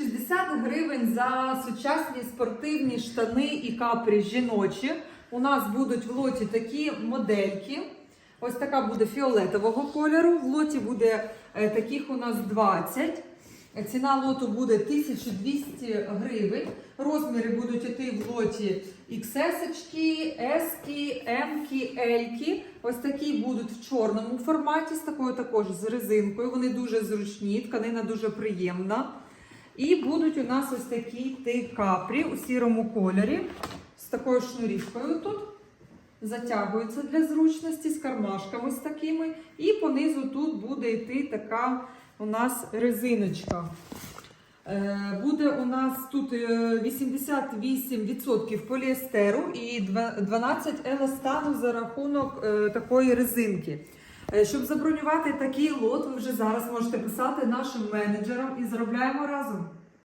60 гривень за сучасні спортивні штани і капрі жіночі. У нас будуть в лоті такі модельки. Ось така буде фіолетового кольору. В лоті буде е, таких у нас 20. Ціна лоту буде 1200 гривень. Розміри будуть йти в лоті XS, S, M, L. Ось такі будуть в чорному форматі, з такою також з резинкою. Вони дуже зручні, тканина дуже приємна. І будуть у нас ось такі ти капрі у сірому кольорі з такою шнурівкою тут. Затягуються для зручності з кармашками з такими. І понизу тут буде йти така у нас резиночка. Е, Буде у нас тут е, 88% поліестеру і 12 еластану за рахунок е, такої резинки. Е, Щоб забронювати такий лот, ви вже зараз можете писати нашим менеджерам і заробляємо разом.